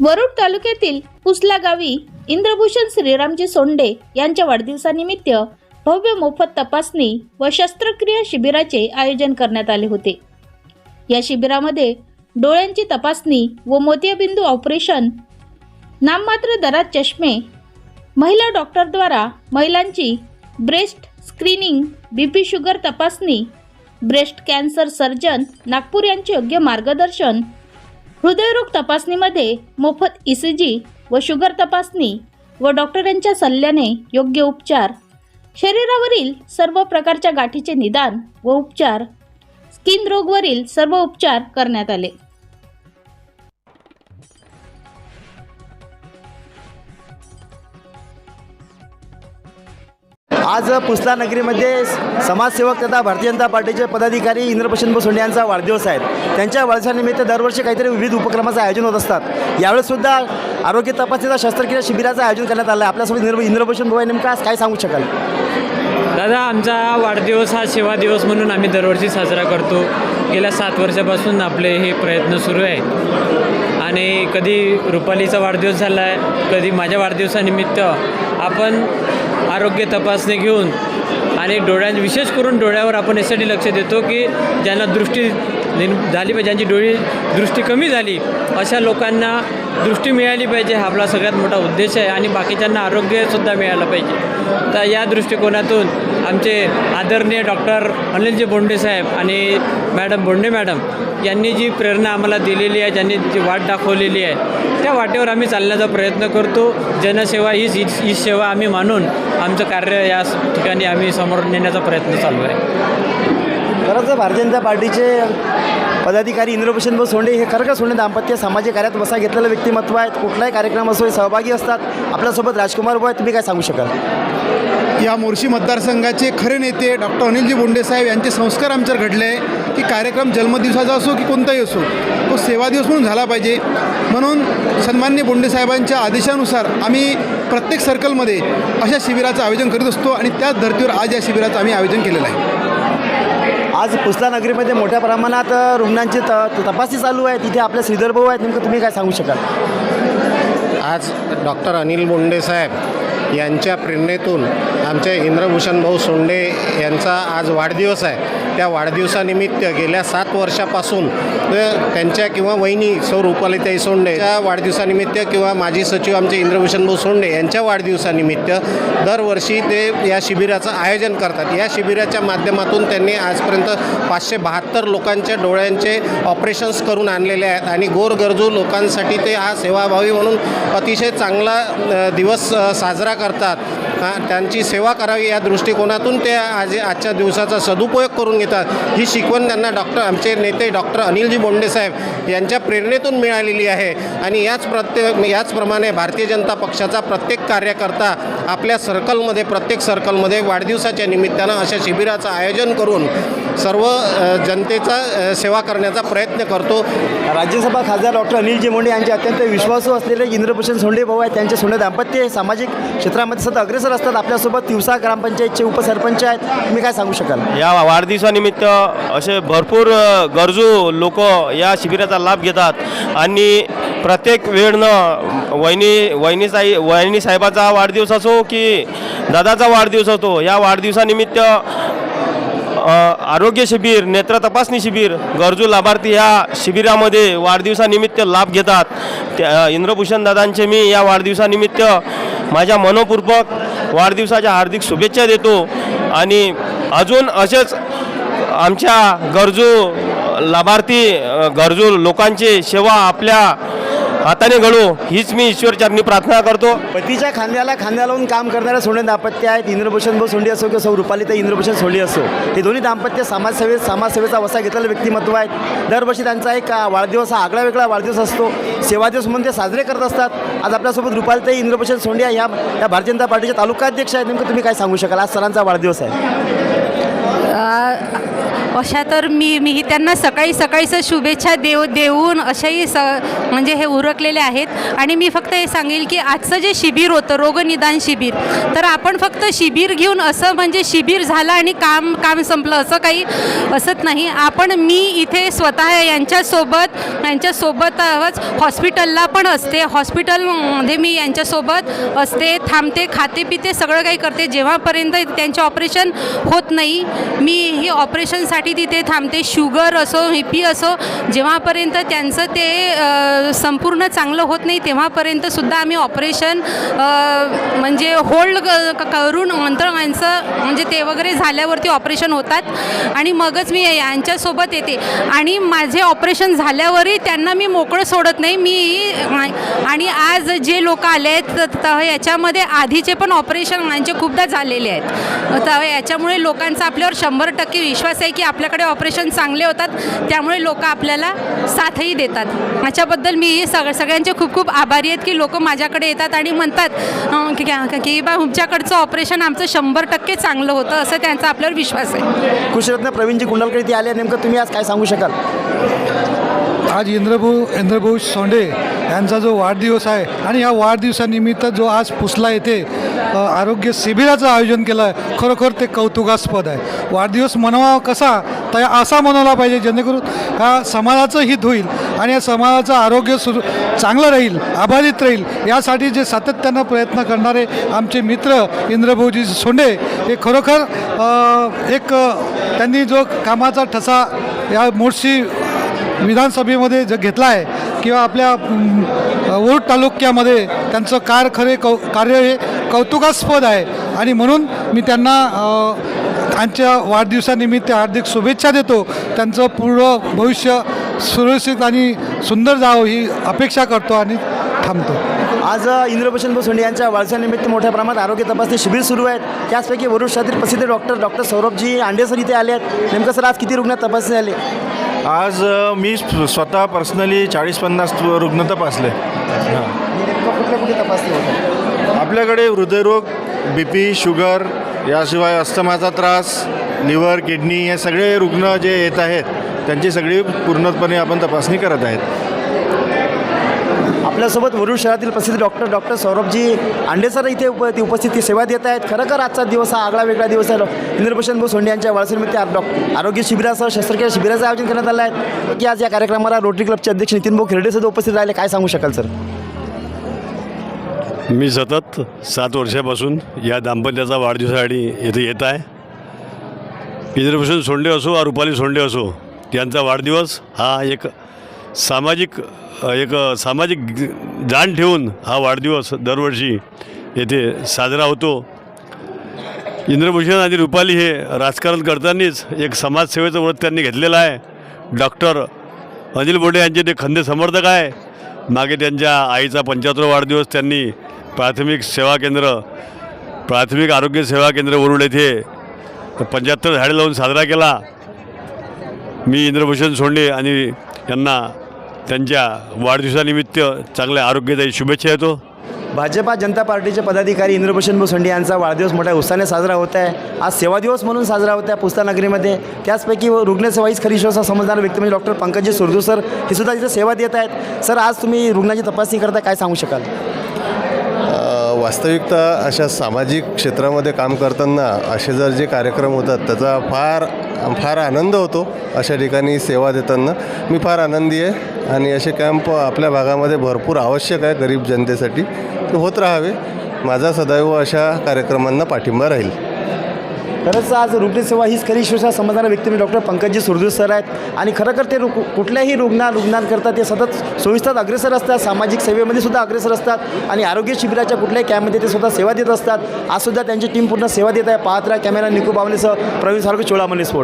वरुड तालुक्यातील पुसला गावी इंद्रभूषण श्रीरामजी सोंडे यांच्या वाढदिवसानिमित्त भव्य मोफत तपासणी व शस्त्रक्रिया शिबिराचे आयोजन करण्यात आले होते. या शिबिरामध्ये डोळ्यांची तपासणी व मोतियाबिंदू ऑपरेशन नाममात्र दरात चष्मे महिला डॉक्टरद्वारा महिलांची breast screening B P sugar तपासणी ब्रेस्ट कॅन्सर सर्जन नागपूर यांचे योग्य मार्गदर्शन हृदयरोग तपासणीमध्ये मोफत ई सी जी व शुगर तपासणी व डॉक्टरांच्या सल्ल्याने योग्य उपचार. शरीरावरील सर्व प्रकारच्या गाठीचे निदान व उपचार. स्किन रोगवरील सर्व उपचार करण्यात आले. आज पुसला नगरीमध्ये समाजसेवक तथा भारतीय जनता पार्टीचे पदाधिकारी इंद्रप्रशांत सोंडे यांचा वाढदिवस आहे. त्यांच्या वाढदिवसानिमित्त दरवर्षी काहीतरी विविध उपक्रमाचं आयोजन होत असतात. यावेळेसुद्धा आरोग्य तपासणीचा शस्त्रक्रिया शिबिराचं आयोजन करण्यात आलं आहे आपल्यासोबत इंद्र इंद्रभूषण भाऊ नेमका काय सांगू शकाल? दादा आमचा वाढदिवस हा सेवा दिवस म्हणून आम्ही दरवर्षी साजरा करतो. गेल्या सात वर्षापासून आपले हे प्रयत्न सुरू आहे आणि कधी रुपालीचा वाढदिवस झाला आहे कधी माझ्या वाढदिवसानिमित्त आपण आरोग्य तपासणी घेऊन आणि डोळ्यां विशेष करून डोळ्यावर आपण यासाठी लक्ष देतो की ज्यांना दृष्टी निर् झाली पाहिजे. ज्यांची डोळी दृष्टी कमी झाली अशा लोकांना दृष्टी मिळाली पाहिजे. हा आपला सगळ्यात मोठा उद्देश आहे आणि बाकीच्यांना आरोग्यसुद्धा मिळालं पाहिजे. तर या दृष्टिकोनातून आमचे आदरणीय डॉक्टर अनिलजी बोंडे साहेब आणि मॅडम बोंडे मॅडम यांनी जी प्रेरणा आम्हाला दिलेली आहे ज्यांनी जी वाट दाखवलेली आहे त्या वाटेवर आम्ही चालण्याचा प्रयत्न करतो. जनसेवा हीच ही सेवा आम्ही मानून आमचं कार्य या ठिकाणी आम्ही समोर नेण्याचा प्रयत्न चालू आहे. खरंच भारतीय जनता पार्टीचे पदाधिकारी इंद्रभूषण भाऊ सोंडे हे खरं का सोंडे दाम्पत्य सामाजिक कार्यात वसा घेतलेलं व्यक्तिमत्व आहेत? कुठलाही कार्यक्रम असो हे सहभागी असतात. आपल्यासोबत राजकुमार भाऊ आहे तुम्ही काय सांगू शकाल? या मोर्शी मतदारसंघाचे खरे नेते डॉक्टर अनिलजी बोंडे साहेब यांचे संस्कार आमच्यावर घडले आहे की कार्यक्रम जन्मदिवसाचा असो की कोणताही असो तो सेवा दिवस म्हणून झाला पाहिजे. म्हणून सन्मान्य बोंडे साहेबांच्या आदेशानुसार आम्ही प्रत्येक सर्कलमध्ये अशा शिबिराचं आयोजन करीत असतो आणि त्याच धर्तीवर आज या शिबिराचं आम्ही आयोजन केलेलं आहे. आज पुसला नगरीमध्ये मोठ्या प्रमाणात रुग्णांची त तपासणी चालू आहे. तिथे आपल्या श्रीधर भाऊ आहेत नेमकं तुम्ही काय सांगू शकाल? आज डॉक्टर अनिल मुंडे साहेब यांच्या प्रेरणेतून आमचे इंद्रभूषण भाऊ सोंडे यांचा आज वाढदिवस आहे. त्या वाढदिवसानिमित्त गेल्या सात वर्षापासून त्यांच्या किंवा वहिनी सौ रुपालिताई सोंडे त्या वाढदिवसानिमित्त किंवा माजी सचिव आमचे इंद्रभूषण भाऊ सोंडे यांच्या वाढदिवसानिमित्त दरवर्षी ते या शिबिराचं आयोजन करतात. या शिबिराच्या माध्यमातून त्यांनी आजपर्यंत पाचशे बहात्तर लोकांच्या डोळ्यांचे ऑपरेशन्स करून आणलेले आहेत आणि गोरगरजू लोकांसाठी ते हा सेवाभावी म्हणून अतिशय चांगला दिवस साजरा करतात. हां त्यांची सेवा करावी या दृष्टिकोनातून ते आज आजच्या दिवसाचा सदुपयोग करून घेतात. ही शिकवण त्यांना डॉक्टर आमचे नेते डॉक्टर अनिलजी बोंडे साहेब यांच्या प्रेरणेतून मिळालेली आहे. आणि याच प्रत्येक याचप्रमाणे भारतीय जनता पक्षाचा प्रत्येक कार्यकर्ता आपल्या सर्कलमध्ये प्रत्येक सर्कलमध्ये वाढदिवसाच्या निमित्तानं अशा शिबिराचं आयोजन करून सर्व जनतेचा सेवा करण्याचा प्रयत्न करतो. राज्यसभा खासदार डॉक्टर अनिलजी मोंडे यांचे अत्यंत विश्वासू असलेले इंद्रभूषण सोंडे भाऊ आहेत. त्यांचे सोंडे दाम्पत्य हे सामाजिक क्षेत्रामध्ये सतत अग्रेसर असतात. आपल्यासोबत तिवसा ग्रामपंचायतचे उपसरपंच आहेत. तुम्ही काय सांगू शकाल? या वाढदिवसानिमित्त असे भरपूर गरजू लोक या शिबिराचा लाभ घेतात. आणि प्रत्येक वेळनं वहिनी वहिनीसाई वहिनीसाहेबाचा वहिनी साहेबाचा वाढदिवस असो की दादाचा वाढदिवस असो या वाढदिवसानिमित्त आरोग्य शिबिर नेत्र तपासणी शिबिर गरजू लाभार्थी ह्या शिबिरामध्ये वाढदिवसानिमित्त लाभ घेतात. त्या इंद्रभूषण दादांचे मी या वाढदिवसानिमित्त माझ्या मनपूर्वक वाढदिवसाच्या हार्दिक शुभेच्छा देतो. आणि अजून असेच आमच्या गरजू लाभार्थी गरजू लोकांची सेवा आपल्या हाताने घडो हीच मी ईश्वरचरणी प्रार्थना करतो. पतीच्या खांद्याला खांद्या लावून काम करणारे सोंडे दाम्पत्य आहेत. इंद्रभूषण भाऊ सोंडे असो किंवा सौ रुपालीताई इंद्रभूषण सोंडे असो हे दोन्ही दाम्पत्य समाजसेवेत समाजसेवेचा वसा घेतलेलं व्यक्तिमत्व आहेत. दरवर्षी त्यांचा एक वाढदिवस हा आगळा वेगळा वाढदिवस असतो. सेवा दिवस म्हणून ते साजरे करत असतात. आज आपल्यासोबत रुपालीताई इंद्रभूषण सोंडे ह्या या भारतीय जनता पार्टीचे तालुका अध्यक्ष आहेत. नेमकं तुम्ही काय सांगू शकाल? आज सरांचा वाढदिवस आहे. अशा तर मी मी त्यांना सकाळी सकाळीचं शुभेच्छा देऊ देऊन अशाही स म्हणजे हे उरकलेले आहेत. आणि मी फक्त हे सांगेल की आजचं जे शिबिर होतं रोगनिदान शिबिर तर आपण फक्त शिबिर घेऊन असं म्हणजे शिबिर झालं आणि काम काम संपलं असं काही असत नाही. आपण मी इथे स्वतः यांच्यासोबत यांच्यासोबतच हॉस्पिटलला पण असते. हॉस्पिटलमध्ये मी यांच्यासोबत असते थांबते खाते पिते सगळं काही करते. जेव्हापर्यंत त्यांचे ऑपरेशन होत नाही मी ही ऑपरेशनसाठी तिथे थांबते. शुगर असो हिपी असो जेव्हापर्यंत त्यांचं ते संपूर्ण चांगलं होत नाही तेव्हापर्यंत सुद्धा आम्ही ऑपरेशन म्हणजे होल्ड करून नंतर यांचं म्हणजे ते वगैरे झाल्यावरती ऑपरेशन होतात. आणि मगच मी यांच्यासोबत येते. आणि माझे ऑपरेशन झाल्यावरही त्यांना मी मोकळं सोडत नाही. मी आणि आज जे लोक आले आहेत त- याच्यामध्ये आधीचे पण ऑपरेशन यांचे खूपदा झालेले आहेत. तर याच्यामुळे लोकांचा आपल्यावर शंभर टक्के विश्वास आहे की आपल्याकडे ऑपरेशन चांगले होतात त्यामुळे लोक आपल्याला साथही देतात. याच्याबद्दल मी सग सगळ्यांचे खूप खूप आभारी आहेत की लोक माझ्याकडे येतात आणि म्हणतात की बा तुमच्याकडचं ऑपरेशन आमचं शंभर टक्के चांगलं होतं असं त्यांचा आपल्यावर विश्वास आहे. कृषीरत्न प्रवीणजी कुंडलकर इथे आले नेमकं तुम्ही आज काय सांगू शकाल? आज इंद्रभाऊ इंद्रभाऊ सोंडे यांचा जो वाढदिवस आहे आणि या वाढदिवसानिमित्त जो आज पुसला येथे आरोग्य शिबिराचं आयोजन केलं आहे खरोखर ते कौतुकास्पद आहे. वाढदिवस मनवावा कसा तर असा मनवला पाहिजे जेणेकरून हा समाजाचं हित होईल आणि या समाजाचं आरोग्य सुरू चांगलं राहील आभारित राहील यासाठी जे सातत्यानं प्रयत्न करणारे आमचे मित्र इंद्रभाऊजी सोंडे हे खरोखर एक त्यांनी जो कामाचा ठसा या मोर्शी विधानसभेमध्ये ज घेतला आहे किंवा आपल्या अम, वरुड तालुक्यामध्ये त्यांचं कार खरे कौ कार्य हे कौतुकास्पद आहे. आणि म्हणून मी त्यांना त्यांच्या वाढदिवसानिमित्त हार्दिक शुभेच्छा देतो. त्यांचं पूर्ण भविष्य सुरक्षित आणि सुंदर जावं ही अपेक्षा करतो आणि थांबतो. आज इंद्रभूषण बोसोंडे यांच्या वाढदिवसानिमित्त मोठ्या प्रमाणात आरोग्य तपासणी शिबिर सुरू आहेत. त्याचपैकी वरुड शहरातील प्रसिद्ध डॉक्टर डॉक्टर सौरभजी आंडेसर इथे आले आहेत. नेमकं सर आज किती रुग्ण तपासणी झाले? आज मी स्व- स्वतः पर्सनली चाळीस पन्नास रुग्ण तपासले. कुठे आपल्याकडे हृदयरोग बी पी शुगर याशिवाय अस्थमाचा त्रास लिव्हर किडनी हे सगळे रुग्ण जे येत आहेत त्यांची सगळी पूर्णपणे आपण तपासणी करत आहेत. आपल्यासोबत वरुड शहरातील प्रसिद्ध डॉक्टर डॉक्टर सौरभजी आंडेसर इथे उप ती उपस्थिती सेवा देत आहेत. खरं आजचा दिवस हा आगळा वेगळा दिवस आहे. इंद्रभूषण इंद्रभूषण सोंडे यांच्या वारसानिमित्त आ- डॉ. आरोग्य शिबिरासह शस्त्रक्रिया शिबिराचं आयोजन करण्यात आलं आहे. की आज या कार्यक्रमाला रोटरी क्लबचे अध्यक्ष नितीन भाऊ खिरडे सुद्धा उपस्थित राहिले. काय सांगू शकाल सर? मी सतत सात वर्षापासून या दाम्पत्याचा वाढदिवसासाठी येथे येत आहे. इंद्रभूषण सोंडे असो वा रुपाली सोंडे असो यांचा वाढदिवस हा एक सामाजिक एक सामाजिक जाण ठेवून हा वाढदिवस दरवर्षी येथे साजरा होतो. इंद्रभूषण आणि रुपाली हे राजकारण करतानाच एक समाजसेवेचं व्रत त्यांनी घेतलेलं आहे. डॉक्टर अनिल बोडे यांचे ते खंदे समर्थक आहे. मागे त्यांच्या आईचा पंच्याहत्तर वाढदिवस त्यांनी प्राथमिक सेवा केंद्र प्राथमिक आरोग्य सेवा केंद्र वरुड येथे पंच्याहत्तर झाडे लावून साजरा केला. मी इंद्रभूषण सोंडे आणि यांना त्यांच्या वाढदिवसानिमित्त चांगल्या आरोग्याची शुभेच्छा देतो. भाजपा जनता पार्टीचे पदाधिकारी इंद्रभूषण बोसोंडे यांचा वाढदिवस मोठ्या उत्साहाने साजरा होत आहे. आज सेवा दिवस म्हणून साजरा होत आहे पुस्तानगरीमध्ये त्याचपैकी रुग्णसेवा हीच खरी विश्वास समजणारे व्यक्ती म्हणजे डॉक्टर पंकजी सुरदू सर. हे सुद्धा तिथे सेवा देत आहेत. सर आज तुम्ही रुग्णाची तपासणी करताय काय सांगू शकाल? अ, वास्तविकता अशा सामाजिक क्षेत्रामध्ये काम करताना असे जर जे कार्यक्रम होतात त्याचा फार फार आनंद होतो अशा ठिकाणी सेवा देताना. मी फार आनंदी आहे आणि असे कॅम्प आपल्या भागामध्ये भरपूर आवश्यक आहे गरीब जनतेसाठी. ते होत राहावे. माझा सदैव अशा कार्यक्रमांना पाठिंबा राहील. खरंच आज रुग्णसेवा हीच खरी विश्वास समजणारा व्यक्ती मी डॉक्टर पंकजी सुरदूर सर आहेत. आणि खरोखर ते रु कुठल्याही रुग्णा रुग्णांकरता ते सतत सोयीस्तात अग्रेसर असतात. सामाजिक सेवेमध्ये सुद्धा अग्रेसर असतात. आणि आरोग्य शिबिराच्या कुठल्याही कॅम्पमध्ये ते स्वतः सेवा देत असतात. आज सुद्धा त्यांची टीम पूर्ण सेवा देत आहे. पाहत्रा कॅमेरा निकू बावलेसह प्रवीण सारखं चोळामणी स्फोट